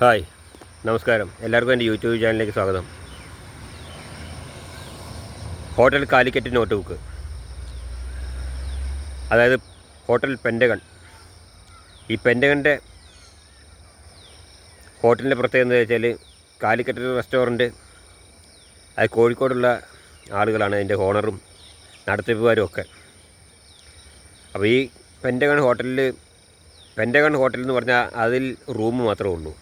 Hi നമസ്കാരം. എല്ലാവർക്കും എന്റെ യൂട്യൂബ് ചാനലിലേക്ക് സ്വാഗതം. Hotel Calicut notebook. അതായത് ഹോട്ടൽ പെന്റഗൺ ഈ പെന്റഗണിന്റെ ഹോട്ടലിന്റെ പ്രത്യേകത എന്താ വെച്ചാൽ കാലിക്കറ്റ് റെസ്റ്റോറന്റ്. അത് കോഴിക്കോടുള്ള ആളുകളാണ് അതിന്റെ ഓണറും നടത്തിപ്പുകാരും ഒക്കെ. അപ്പോൾ ഈ പെന്റഗൺ ഹോട്ടലിൽ പെന്റഗൺ ഹോട്ടൽ എന്ന് പറഞ്ഞാൽ അതിൽ റൂം മാത്രമേ ഉള്ളൂ.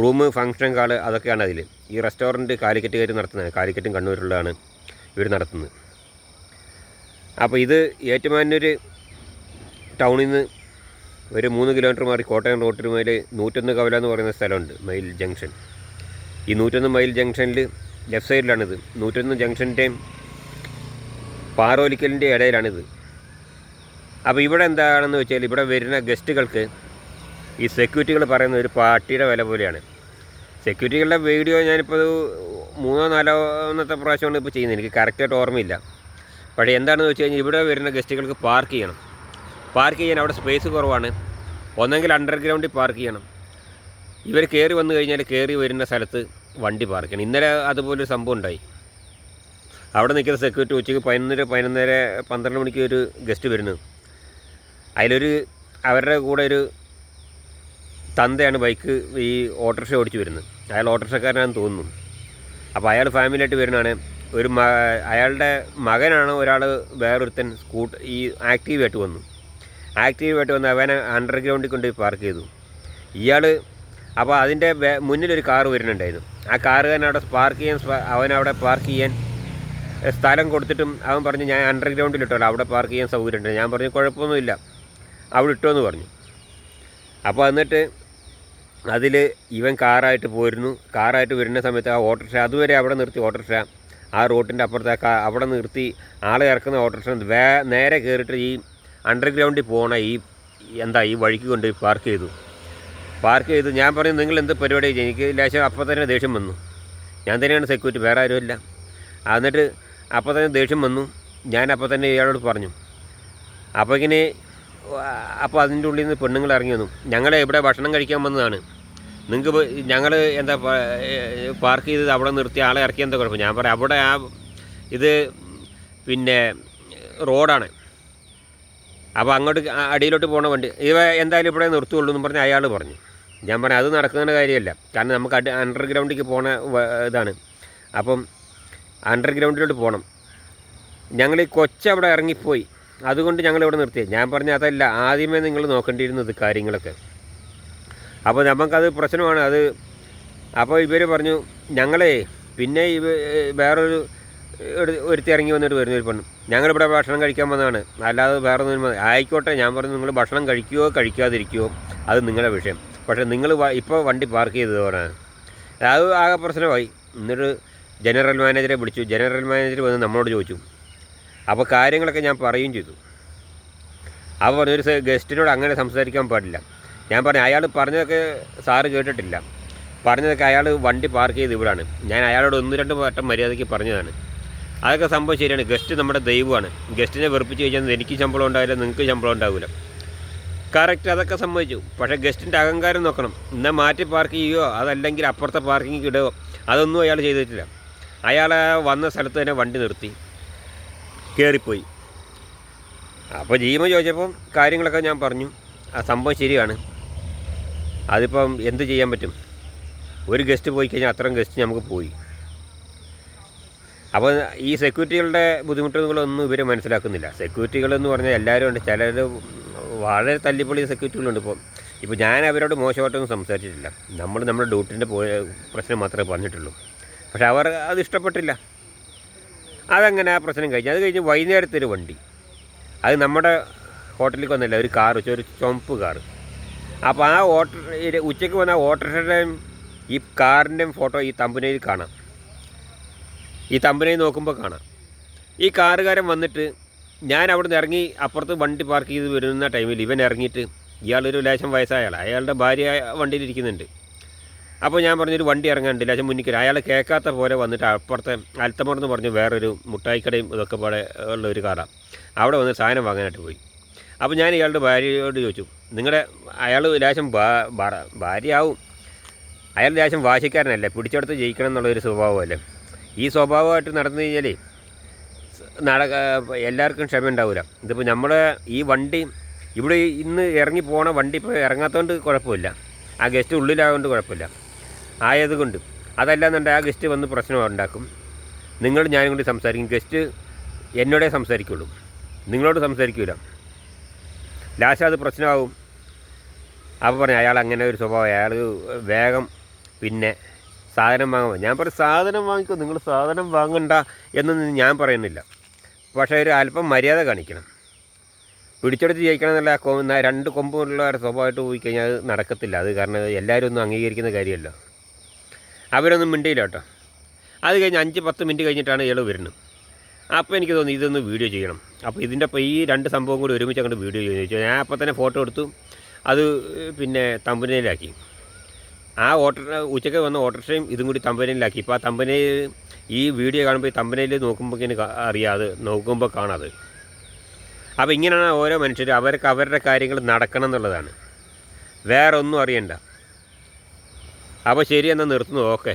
റൂം ഫംഗ്ഷൻ ഹാൾ അതൊക്കെയാണ് അതിൽ ഈ റെസ്റ്റോറന്റ് കാലിക്കറ്റുകാർ നടത്തുന്നത്. കാലിക്കറ്റും കണ്ണൂരുള്ളതാണ് ഇവർ നടത്തുന്നത്. അപ്പോൾ ഇത് ഏറ്റുമാനൂർ ടൗണിൽ നിന്ന് ഒരു മൂന്ന് കിലോമീറ്റർ മാറി കോട്ടയം റോട്ടിന് മേൽ നൂറ്റൊന്ന് കവല എന്ന് പറയുന്ന സ്ഥലമുണ്ട് മയിൽ ജംഗ്ഷൻ. ഈ നൂറ്റൊന്ന് മൈൽ ജംഗ്ഷനിൽ ലെഫ്റ്റ് സൈഡിലാണിത്. നൂറ്റൊന്ന് ജംഗ്ഷന്റെയും പാറോലിക്കലിന്റെ ഇടയിലാണിത്. അപ്പോൾ ഇവിടെ എന്താണെന്ന് വെച്ചാൽ ഇവിടെ വരുന്ന ഗസ്റ്റുകൾക്ക് ഈ സെക്യൂരിറ്റികൾ പറയുന്ന ഒരു പാർട്ടിയുടെ വില പോലെയാണ്. സെക്യൂരിറ്റികളുടെ വീഡിയോ ഞാനിപ്പോൾ മൂന്നോ നാലോ ഒന്നത്തെ പ്രാവശ്യമാണ് ഇപ്പോൾ ചെയ്യുന്നത് എനിക്ക് കറക്റ്റായിട്ട് ഓർമ്മയില്ല. പക്ഷേ എന്താണെന്ന് വെച്ച് കഴിഞ്ഞാൽ ഇവിടെ വരുന്ന ഗസ്റ്റുകൾക്ക് പാർക്ക് ചെയ്യണം. പാർക്ക് ചെയ്യാൻ അവിടെ സ്പേസ് കുറവാണ്. ഒന്നെങ്കിൽ അണ്ടർഗ്രൗണ്ടിൽ പാർക്ക് ചെയ്യണം. ഇവർ കയറി വന്നു കഴിഞ്ഞാൽ കയറി വരുന്ന സ്ഥലത്ത് വണ്ടി പാർക്ക് ചെയ്യണം. ഇന്നലെ അതുപോലൊരു സംഭവം ഉണ്ടായി. അവിടെ നിൽക്കുന്ന സെക്യൂരിറ്റി ഉച്ചയ്ക്ക് പതിനൊന്നര പതിനൊന്നര പന്ത്രണ്ട് മണിക്ക് ഒരു ഗസ്റ്റ് വരുന്നത് അതിലൊരു അവരുടെ കൂടെ ഒരു തന്തയാണ് ബൈക്ക് ഈ ഓട്ടോറിക്ഷ ഓടിച്ചു വരുന്നത്. അയാൾ ഓട്ടോറിക്ഷക്കാരനാണെന്ന് തോന്നുന്നു. അപ്പോൾ അയാൾ ഫാമിലിയായിട്ട് വരുന്നതാണ്. ഒരു മ അയാളുടെ മകനാണ് ഒരാൾ വേറൊരുത്തൻ സ്കൂട്ട് ഈ ആക്റ്റീവായിട്ട് വന്നു. ആക്റ്റീവായിട്ട് വന്ന് അവനെ അണ്ടർഗ്രൗണ്ടിൽ കൊണ്ടുപോയി പാർക്ക് ചെയ്തു. ഇയാൾ അപ്പോൾ അതിന്റെ മുന്നിലൊരു കാറ് വരുന്നുണ്ടായിരുന്നു. ആ കാറുകാരൻ അവിടെ പാർക്ക് ചെയ്യാൻ അവനവിടെ പാർക്ക് ചെയ്യാൻ സ്ഥലം കൊടുത്തിട്ടും അവൻ പറഞ്ഞു ഞാൻ അണ്ടർഗ്രൗണ്ടിൽ അവിടെ പാർക്ക് ചെയ്യാൻ സൗകര്യമുണ്ട്. ഞാൻ പറഞ്ഞു കുഴപ്പമൊന്നുമില്ല. അവിടെ ഇട്ടോ എന്ന് പറഞ്ഞു. അപ്പോൾ എന്നിട്ട് അതിൽ ഇവൻ കാറായിട്ട് പോരുന്നു കാറായിട്ട് വരുന്ന സമയത്ത് ആ ഓട്ടോറിക്ഷ അതുവരെ അവിടെ നിർത്തി ഓട്ടോറിക്ഷ. ആ റോട്ടിന്റെ അപ്പുറത്തെ അവിടെ നിർത്തി ആളെ ഇറക്കുന്ന ഓട്ടോറിക്ഷ വേ നേരെ കയറിയിട്ട് ഈ അണ്ടർഗ്രൗണ്ടിൽ പോണ ഈ എന്താ ഈ വഴിക്ക് കൊണ്ട് പാർക്ക് ചെയ്തു. പാർക്ക് ചെയ്തു. ഞാൻ പറഞ്ഞു നിങ്ങൾ എന്ത് പരിപാടി? ചെയ്തു എനിക്ക് ലേശം അപ്പോൾ തന്നെ ദേഷ്യം വന്നു. ഞാൻ തന്നെയാണ് സെക്യൂരിറ്റി വേറെ ആരുമില്ല. എന്നിട്ട് അപ്പോൾ തന്നെ ദേഷ്യം വന്നു. ഞാൻ അപ്പോൾ തന്നെ ഇയാളോട് പറഞ്ഞു. അപ്പോൾ ഇങ്ങനെ അപ്പോൾ അതിന്റെ ഉള്ളിൽ നിന്ന് പെണ്ണുങ്ങൾ ഇറങ്ങി വന്നു. ഞങ്ങളെ ഇവിടെ ഭക്ഷണം കഴിക്കാൻ വന്നതാണ്. നിങ്ങൾക്ക് ഞങ്ങൾ എന്താ പാർക്ക് ചെയ്തത് അവിടെ നിർത്തി ആളെ ഇറക്കി എന്താ കുഴപ്പം. ഞാൻ പറയാം അവിടെ ആ ഇത് പിന്നെ റോഡാണ്. അപ്പോൾ അങ്ങോട്ട് അടിയിലോട്ട് പോകണ വണ്ടി ഇവ എന്തായാലും ഇവിടെ നിർത്തുള്ളൂ എന്ന് പറഞ്ഞ് അയാൾ പറഞ്ഞു. ഞാൻ പറഞ്ഞു അത് നടക്കുന്ന കാര്യമല്ല. കാരണം നമുക്ക് അടി അണ്ടർഗ്രൗണ്ടിലേക്ക് പോണ ഇതാണ്. അപ്പം അണ്ടർഗ്രൗണ്ടിലോട്ട് പോകണം ഞങ്ങൾ ഈ കൊച്ചവിടെ ഇറങ്ങിപ്പോയി. അതുകൊണ്ട് ഞങ്ങൾ ഇവിടെ നിർത്തി ഞാൻ പറഞ്ഞ അതല്ല ആദ്യമേ നിങ്ങൾ നോക്കേണ്ടിയിരുന്നത് കാര്യങ്ങളൊക്കെ. അപ്പോൾ നമുക്കത് പ്രശ്നമാണ്. അത് അപ്പോൾ ഇവർ പറഞ്ഞു ഞങ്ങളെ പിന്നെ ഇവ വേറൊരു ഒരുത്തി ഇറങ്ങി വന്നിട്ട് വരുന്ന ഒരു പെണ്ണ്. ഞങ്ങളിവിടെ ഭക്ഷണം കഴിക്കാൻ വന്നതാണ്. അല്ലാതെ വേറെ ഒന്നും ആയിക്കോട്ടെ ഞാൻ പറഞ്ഞു നിങ്ങൾ ഭക്ഷണം കഴിക്കുകയോ കഴിക്കാതിരിക്കുകയോ അത് നിങ്ങളുടെ വിഷയം. പക്ഷേ നിങ്ങൾ ഇപ്പോൾ വണ്ടി പാർക്ക് ചെയ്തതോടാണ് അത് ആകെ പ്രശ്നമായി. എന്നിട്ട് ജനറൽ മാനേജറെ വിളിച്ചു. ജനറൽ മാനേജർ വന്ന് നമ്മളോട് ചോദിച്ചു. അപ്പോൾ കാര്യങ്ങളൊക്കെ ഞാൻ പറയുകയും ചെയ്തു. അപ്പോൾ ഒരു ഗസ്റ്റിനോട് അങ്ങനെ സംസാരിക്കാൻ പാടില്ല. ഞാൻ പറഞ്ഞു അയാൾ പറഞ്ഞതൊക്കെ സാറ് കേട്ടിട്ടില്ല. പറഞ്ഞതൊക്കെ അയാൾ വണ്ടി പാർക്ക് ചെയ്ത് ഇവിടാണ്. ഞാൻ അയാളോട് ഒന്ന് രണ്ട് വട്ടം മര്യാദയ്ക്ക് പറഞ്ഞതാണ്. അതൊക്കെ സംഭവം ശരിയാണ്. ഗസ്റ്റ് നമ്മുടെ ദൈവമാണ്. ഗസ്റ്റിനെ വെറുപ്പിച്ച് കഴിഞ്ഞാൽ എനിക്ക് ശമ്പളം ഉണ്ടാവില്ല നിങ്ങൾക്ക് ശമ്പളം ഉണ്ടാവില്ല. കറക്റ്റ് അതൊക്കെ സമ്മതിച്ചു പക്ഷേ ഗസ്റ്റിന്റെ അഹങ്കാരം നോക്കണം. എന്നാൽ മാറ്റി പാർക്ക് ചെയ്യുകയോ അതല്ലെങ്കിൽ അപ്പുറത്തെ പാർക്കിംഗ് ഇടുകയോ അതൊന്നും അയാൾ ചെയ്തിട്ടില്ല. അയാൾ വന്ന സ്ഥലത്ത് തന്നെ വണ്ടി നിർത്തി. കയറിപ്പോയി. അപ്പോൾ ജീമ ചോദിച്ചപ്പം കാര്യങ്ങളൊക്കെ ഞാൻ പറഞ്ഞു. ആ സംഭവം ശരിയാണ്. അതിപ്പം എന്ത് ചെയ്യാൻ പറ്റും? ഒരു ഗസ്റ്റ് പോയി കഴിഞ്ഞാൽ അത്രയും ഗസ്റ്റ് നമുക്ക് പോയി. അപ്പോൾ ഈ സെക്യൂരിറ്റികളുടെ ബുദ്ധിമുട്ടുകളൊന്നും ഇവർ മനസ്സിലാക്കുന്നില്ല. സെക്യൂരിറ്റികളെന്ന് പറഞ്ഞാൽ എല്ലാവരും ഉണ്ട്. ചിലർ വളരെ തല്ലിപ്പൊളി സെക്യൂരിറ്റികളുണ്ട് ഇപ്പോൾ ഇപ്പോൾ ഞാൻ അവരോട് മോശമായിട്ടൊന്നും സംസാരിച്ചിട്ടില്ല. നമ്മൾ നമ്മുടെ ഡ്യൂട്ടിന്റെ പ്രശ്നം മാത്രമേ പറഞ്ഞിട്ടുള്ളൂ. പക്ഷെ അവർ അത് ഇഷ്ടപ്പെട്ടില്ല. അതങ്ങനെ ആ പ്രശ്നം കഴിഞ്ഞു. അത് കഴിഞ്ഞ് വൈകുന്നേരത്തെ ഒരു വണ്ടി. അത് നമ്മുടെ ഹോട്ടലിലേക്ക് വന്നില്ല ഒരു കാർ വെച്ചാൽ ഒരു ചുമപ്പ് കാർ അപ്പോൾ ആ ഓട്ടോ ഉച്ചയ്ക്ക് വന്ന ഓട്ടോറിക്ഷയുടെയും ഈ കാറിന്റെയും ഫോട്ടോ ഈ തമ്പനയിൽ കാണാം. ഈ തമ്പനയിൽ നോക്കുമ്പോൾ കാണാം. ഈ കാറുകാരൻ വന്നിട്ട് ഞാൻ അവിടെ നിന്ന് ഇറങ്ങി അപ്പുറത്ത് വണ്ടി പാർക്ക് ചെയ്ത് വരുന്ന ടൈമിൽ ഇവൻ ഇറങ്ങിയിട്ട് ഇയാളൊരു ലേശം വയസ്സായ ആളാണ് അയാളുടെ ഭാര്യ വണ്ടിയിലിരിക്കുന്നുണ്ട് അപ്പോൾ ഞാൻ പറഞ്ഞൊരു വണ്ടി ഇറങ്ങാണ്ട് ലേശം മുന്നിൽ അയാൾ കേൾക്കാത്ത പോലെ വന്നിട്ട് അപ്പുറത്തെ അൽത്തമർന്ന് പറഞ്ഞ് വേറൊരു മുട്ടായിക്കടയും ഇതൊക്കെ പോലെ ഉള്ള ഒരു കാറാണ് അവിടെ വന്ന് സാധനം വാങ്ങാനായിട്ട് പോയി. അപ്പോൾ ഞാൻ ഇയാളുടെ ഭാര്യയോട് ചോദിച്ചു നിങ്ങളുടെ അയാൾ ലേശം ഭാര്യയാവും. അയാൾ ദേശം വാശിക്കാരനല്ലേ? പിടിച്ചെടുത്ത് ജയിക്കണം എന്നുള്ളൊരു സ്വഭാവമല്ലേ? ഈ സ്വഭാവമായിട്ട് നടന്നു കഴിഞ്ഞാൽ നട എല്ലാവർക്കും ക്ഷമ ഉണ്ടാവില്ല ഇതിപ്പോൾ നമ്മൾ ഈ വണ്ടി ഇവിടെ ഇന്ന് ഇറങ്ങി പോണ വണ്ടി ഇപ്പോൾ ഇറങ്ങാത്തതുകൊണ്ട് കുഴപ്പമില്ല. ആ ഗസ്റ്റ് ഉള്ളിലായതുകൊണ്ട് കുഴപ്പമില്ല. ആയതുകൊണ്ട് അതല്ലാന്നുണ്ടെങ്കിൽ ആ ഗസ്റ്റ് വന്ന് പ്രശ്നം ഉണ്ടാക്കും. നിങ്ങൾ ഞാനും കൂടി സംസാരിക്കും. ഗസ്റ്റ് എന്നോടേ സംസാരിക്കുള്ളൂ. നിങ്ങളോട് സംസാരിക്കില്ല ലാസ്റ്റ് അത് പ്രശ്നമാകും. അപ്പോൾ പറഞ്ഞു അയാൾ അങ്ങനെ ഒരു സ്വഭാവം അയാൾ വേഗം പിന്നെ സാധനം വാങ്ങുമ്പോൾ ഞാൻ പറയും സാധനം വാങ്ങിക്കോ നിങ്ങൾ സാധനം വാങ്ങണ്ട എന്നൊന്നും ഞാൻ പറയുന്നില്ല. പക്ഷേ ഒരു അല്പം മര്യാദ കാണിക്കണം. പിടിച്ചെടുത്ത് ജയിക്കണം എന്നുള്ള ആ രണ്ട് കൊമ്പുള്ളവരുടെ സ്വഭാവമായിട്ട് പോയി കഴിഞ്ഞാൽ അത് നടക്കത്തില്ല. അത് കാരണം എല്ലാവരും ഒന്നും അംഗീകരിക്കുന്ന കാര്യമല്ല. അവരൊന്നും മിണ്ടിയില്ല കേട്ടോ. അത് കഴിഞ്ഞ് അഞ്ച് പത്ത് മിനിറ്റ് കഴിഞ്ഞിട്ടാണ് ഇയാൾ വരുന്നത്. അപ്പോൾ എനിക്ക് തോന്നി ഇതൊന്ന് വീഡിയോ ചെയ്യണം. അപ്പോൾ ഇതിന്റെ അപ്പോൾ ഈ രണ്ട് സംഭവം കൂടി ഒരുമിച്ച് അങ്ങോട്ട് വീഡിയോ ചെയ്യുന്നു ചോദിച്ചു. ഞാൻ അപ്പോൾ തന്നെ ഫോട്ടോ എടുത്തു. അത് പിന്നെ തമ്പനയിലാക്കി. ആ ഓട്ടർ ഉച്ചയ്ക്ക് വന്ന ഓട്ടോറിക്ഷയും ഇതും കൂടി തമ്പനയിലാക്കി. ഇപ്പോൾ ആ തമ്പനയിൽ ഈ വീഡിയോ കാണുമ്പോൾ ഈ തമ്പനയിൽ നോക്കുമ്പോഴേക്കിന് അറിയാതെ നോക്കുമ്പോൾ കാണാതെ അപ്പോൾ ഇങ്ങനെയാണ് ഓരോ മനുഷ്യർ അവർക്ക് അവരുടെ കാര്യങ്ങൾ നടക്കണം എന്നുള്ളതാണ്. വേറെ ഒന്നും അറിയണ്ട. അപ്പോൾ ശരി എന്നാൽ നിർത്തുന്നു. ഓക്കെ.